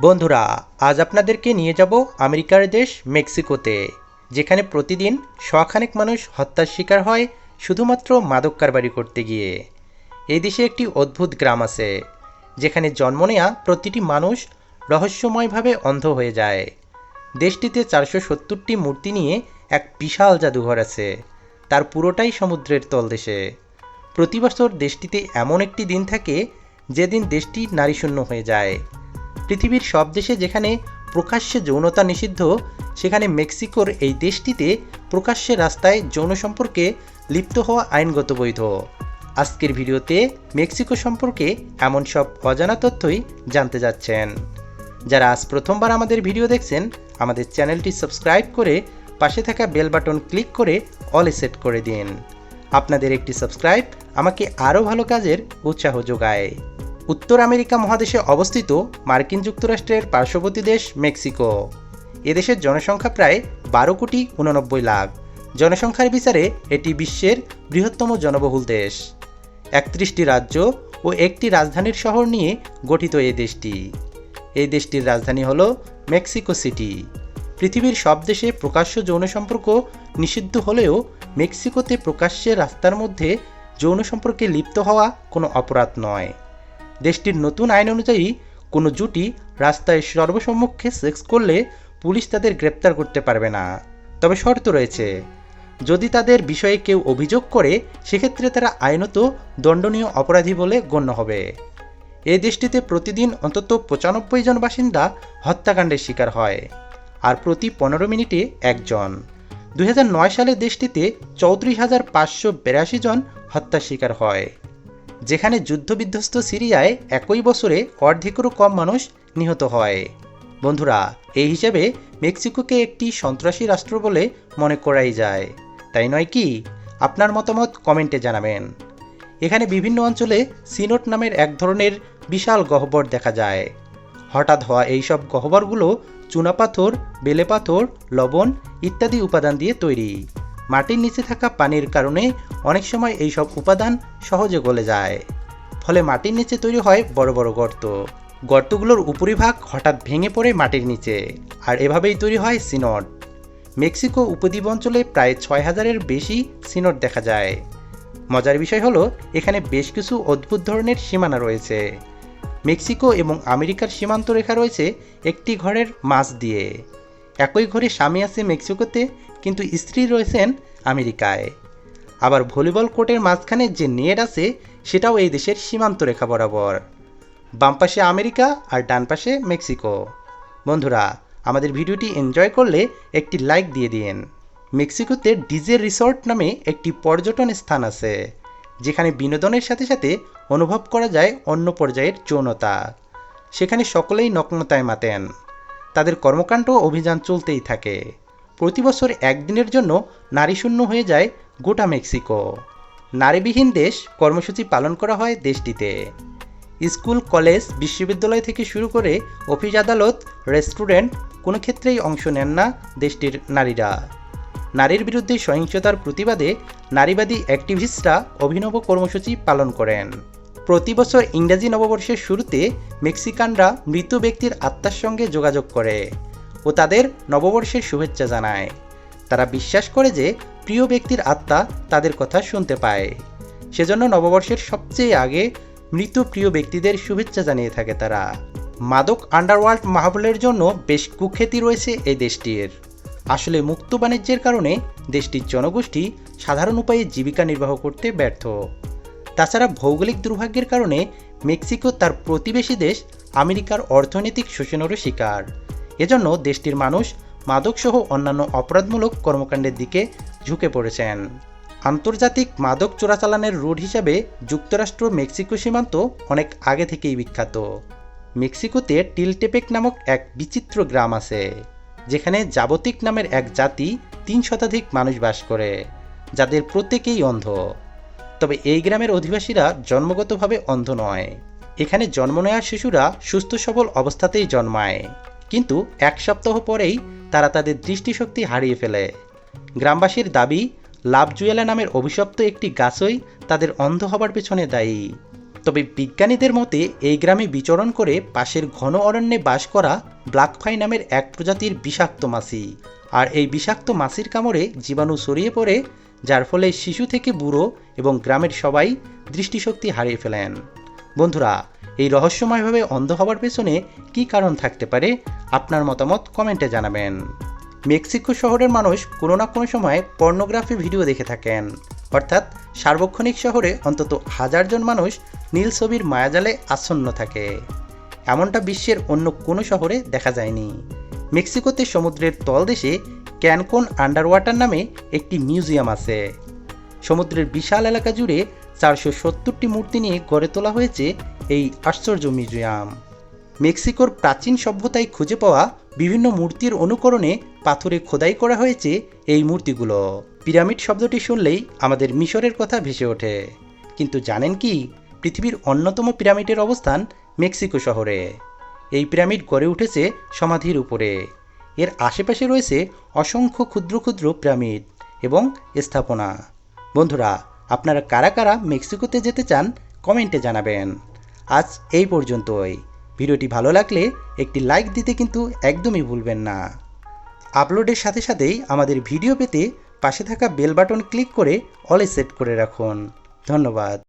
বন্ধুরা, আজ আপনাদেরকে নিয়ে যাব আমেরিকার দেশ মেক্সিকোতে, যেখানে প্রতিদিন শখানেক মানুষ হত্যার শিকার হয় শুধুমাত্র মাদক কারবারি করতে গিয়ে। এই দেশে একটি অদ্ভুত গ্রাম আছে, যেখানে জন্ম নেয়া প্রতিটি মানুষ রহস্যময়ভাবে অন্ধ হয়ে যায়। দেশটিতে চারশো সত্তরটি মূর্তি নিয়ে এক বিশাল জাদুঘর আছে, তার পুরোটাই সমুদ্রের তলদেশে প্রতি বছর দেশটিতে এমন একটি দিন থাকে, যেদিন দেশটি নারীশূন্য হয়ে যায়। পৃথিবীর সব দেশে যেখানে প্রকাশ্যে যৌনতা নিষিদ্ধ, সেখানে মেক্সিকোর এই দেশটিতে প্রকাশ্যে রাস্তায় যৌন সম্পর্কে লিপ্ত হওয়া আইনগত বৈধ। আজকের ভিডিওতে মেক্সিকো সম্পর্কে এমন সব অজানা তথ্যই জানতে যাচ্ছেন। যারা আজ প্রথমবার আমাদের ভিডিও দেখছেন, আমাদের চ্যানেলটি সাবস্ক্রাইব করে পাশে থাকা বেল বাটন ক্লিক করে অলে সেট করে দিন। আপনাদের একটি সাবস্ক্রাইব আমাকে আরও ভালো কাজের উৎসাহ যোগায়। উত্তর আমেরিকা মহাদেশে অবস্থিত মার্কিন যুক্তরাষ্ট্রের পার্শ্ববর্তী দেশ মেক্সিকো। এদেশের জনসংখ্যা প্রায় বারো কোটি উননব্বই লাখ। জনসংখ্যার বিচারে এটি বিশ্বের বৃহত্তম জনবহুল দেশ। একত্রিশটি রাজ্য ও একটি রাজধানীর শহর নিয়ে গঠিত এই দেশটি। এই দেশটির রাজধানী হল মেক্সিকো সিটি। পৃথিবীর সব দেশে প্রকাশ্য যৌন সম্পর্ক নিষিদ্ধ হলেও মেক্সিকোতে প্রকাশ্যে রাস্তার মধ্যে যৌন সম্পর্কে লিপ্ত হওয়া কোনো অপরাধ নয়। দেশটির নতুন আইন অনুযায়ী কোনো জুটি রাস্তায় সর্বসম্মুখে সেক্স করলে পুলিশ তাদের গ্রেপ্তার করতে পারবে না। তবে শর্ত রয়েছে, যদি তাদের বিষয়ে কেউ অভিযোগ করে, সেক্ষেত্রে তারা আইনত দণ্ডনীয় অপরাধী বলে গণ্য হবে। এই দেশটিতে প্রতিদিন অন্তত পঁচানব্বই জন বাসিন্দা হত্যাকাণ্ডের শিকার হয়, আর প্রতি পনেরো মিনিটে একজন। দু হাজার নয় সালে দেশটিতে চৌত্রিশ হাজার পাঁচশো বিরাশি জন হত্যার শিকার হয়। যেখানে যুদ্ধবিধ্বস্ত সিরিয়ায় একই বছরে অর্ধেকেরও কম মানুষ নিহত হয়। বন্ধুরা, এই হিসেবে মেক্সিকোকে একটি সন্ত্রাসী রাষ্ট্র বলে মনে করাই যায়। তাই নয় কি? আপনার মতামত কমেন্টে জানাবেন। এখানে বিভিন্ন অঞ্চলে সিনোট নামের এক ধরনের বিশাল গহ্বর দেখা যায়। হঠাৎ হওয়া এইসব গহ্বরগুলো চুনাপাথর, বেলেপাথর, লবণ ইত্যাদি উপাদান দিয়ে তৈরি। মাটির নিচে থাকা পানির কারণে অনেক সময় এইসব উপাদান সহজে গলে যায়। ফলে মাটির নিচে তৈরি হয় বড় বড় গর্ত। গর্তগুলোর উপরিভাগ হঠাৎ ভেঙে পড়ে মাটির নিচে, আর এভাবেই তৈরি হয় সিনট মেক্সিকো উপদ্বীপ অঞ্চলে প্রায় ছয় হাজারের বেশি সিনট দেখা যায়। মজার বিষয় হলো, এখানে বেশ কিছু অদ্ভুত ধরনের সীমানা রয়েছে। মেক্সিকো এবং আমেরিকার সীমান্ত রেখা রয়েছে একটি ঘরের মাঝ দিয়ে। একই ঘরে স্বামী আছে মেক্সিকোতে, কিন্তু স্ত্রী রয়েছেন আমেরিকায়। আবার ভলিবল কোর্টের মাঝখানে যে নেট আছে, সেটাও এই দেশের সীমান্ত রেখা বরাবর। বাম পাশে আমেরিকা আর ডান পাশে মেক্সিকো। বন্ধুরা, আমাদের ভিডিওটি এনজয় করলে একটি লাইক দিয়ে দিন। মেক্সিকোতে ডিজে রিসর্ট নামে একটি পর্যটন স্থান আছে, যেখানে বিনোদনের সাথে সাথে অনুভব করা যায় অন্য পর্যায়ের যৌনতা। সেখানে সকলেই নগ্নতায় মাতেন। তাদের কর্মকাণ্ড অভিযান চলতেই থাকে। প্রতি বছর একদিনের জন্য নারীশূন্য হয়ে যায় গোটা মেক্সিকো। নারীবিহীন দেশ কর্মসূচি পালন করা হয় দেশটিতে। স্কুল, কলেজ, বিশ্ববিদ্যালয় থেকে শুরু করে অফিস আদালত, রেস্টুরেন্ট কোনো ক্ষেত্রেই অংশ নেন না দেশটির নারীরা। নারীর বিরুদ্ধে সহিংসতার প্রতিবাদে নারীবাদী অ্যাক্টিভিস্টরা অভিনব কর্মসূচি পালন করেন। প্রতি বছর ইংরেজি নববর্ষের শুরুতে মেক্সিকানরা মৃত ব্যক্তির আত্মার সঙ্গে যোগাযোগ করে ও তাদের নববর্ষের শুভেচ্ছা জানায়। তারা বিশ্বাস করে যে প্রিয় ব্যক্তির আত্মা তাদের কথা শুনতে পায়। সেজন্য নববর্ষের সবচেয়ে আগে মৃত প্রিয় ব্যক্তিদের শুভেচ্ছা জানিয়ে থাকে তারা। মাদক আন্ডারওয়ার্ল্ড মাহবলের জন্য বেশ কুখ্যাতি রয়েছে এই দেশটির। আসলে মুক্ত বাণিজ্যের কারণে দেশটির জনগোষ্ঠী সাধারণ উপায়ে জীবিকা নির্বাহ করতে ব্যর্থ। তাছাড়া ভৌগোলিক দুর্ভাগ্যের কারণে মেক্সিকো তার প্রতিবেশী দেশ আমেরিকার অর্থনৈতিক শোষণেরও শিকার। এজন্য দেশটির মানুষ মাদকসহ অন্যান্য অপরাধমূলক কর্মকাণ্ডের দিকে ঝুঁকে পড়েছেন। আন্তর্জাতিক মাদক চোরাচালানের রুট হিসাবে যুক্তরাষ্ট্র মেক্সিকো সীমান্ত অনেক আগে থেকেই বিখ্যাত। মেক্সিকোতে টিলটেপেক নামক এক বিচিত্র গ্রাম আছে, যেখানে জাবতিক নামের এক জাতি তিন শতাধিক মানুষ বাস করে, যাদের প্রত্যেকেই অন্ধ। তবে এই গ্রামের অধিবাসীরা জন্মগতভাবে অন্ধ নয়। এখানে জন্ম নেওয়া শিশুরা সুস্থ সবল অবস্থাতেই জন্মায়। কিন্তু এক সপ্তাহ পরেই তারা তাদের দৃষ্টিশক্তি হারিয়ে ফেলে। গ্রামবাসীর দাবি, লাভজুয়েলা নামের অভিশপ্ত একটি গাছই তাদের অন্ধ হবার পেছনে দায়ী। তবে বিজ্ঞানীদের মতে, এই গ্রামে বিচরণ করে পাশের ঘন অরণ্যে বাস করা ব্ল্যাকফাই নামের এক প্রজাতির বিষাক্ত মাছি। আর এই বিষাক্ত মাছির কামড়ে জীবাণু ছড়িয়ে পড়ে যার ফলে শিশু থেকে বুড়ো এবং গ্রামের সবাই দৃষ্টিশক্তি হারিয়ে ফেলেন। বন্ধুরা, এই রহস্যময়ভাবে অন্ধ হওয়ার পেছনে কী কারণ থাকতে পারে আপনার মতামত কমেন্টে জানাবেন। মেক্সিকো শহরের মানুষ কোনো না কোনো সময় পর্নোগ্রাফি ভিডিও দেখে থাকেন। অর্থাৎ সার্বক্ষণিক শহরে অন্তত হাজারজন মানুষ নীল ছবির মায়াজালে আচ্ছন্ন থাকে। এমনটা বিশ্বের অন্য কোনো শহরে দেখা যায়নি। মেক্সিকোতে সমুদ্রের তলদেশে ক্যানকন আন্ডার ওয়াটার নামে একটি মিউজিয়াম আছে। সমুদ্রের বিশাল এলাকা জুড়ে চারশো সত্তরটি মূর্তি নিয়ে গড়ে তোলা হয়েছে এই আশ্চর্য মিউজিয়াম। মেক্সিকোর প্রাচীন সভ্যতায় খুঁজে পাওয়া বিভিন্ন মূর্তির অনুকরণে পাথরে খোদাই করা হয়েছে এই মূর্তিগুলো। পিরামিড শব্দটি শুনলেই আমাদের মিশরের কথা ভেসে ওঠে। কিন্তু জানেন কি? পৃথিবীর অন্যতম পিরামিডের অবস্থান মেক্সিকো শহরে। এই পিরামিড গড়ে উঠেছে সমাধির উপরে। এর আশেপাশে রয়েছে অসংখ্য ক্ষুদ্র ক্ষুদ্র পিরামিড এবং স্থাপনা। বন্ধুরা, আপনারা কারা কারা মেক্সিকোতে যেতে চান, কমেন্টে জানাবেন। আজ এই পর্যন্তই। ভিডিওটি ভালো লাগলে একটি লাইক দিতে কিন্তু একদমই ভুলবেন না। আপলোডের সাথে সাথেই আমাদের ভিডিও পেতে পাশে থাকা বেল বাটন ক্লিক করে অলে সেট করে রাখুন। ধন্যবাদ।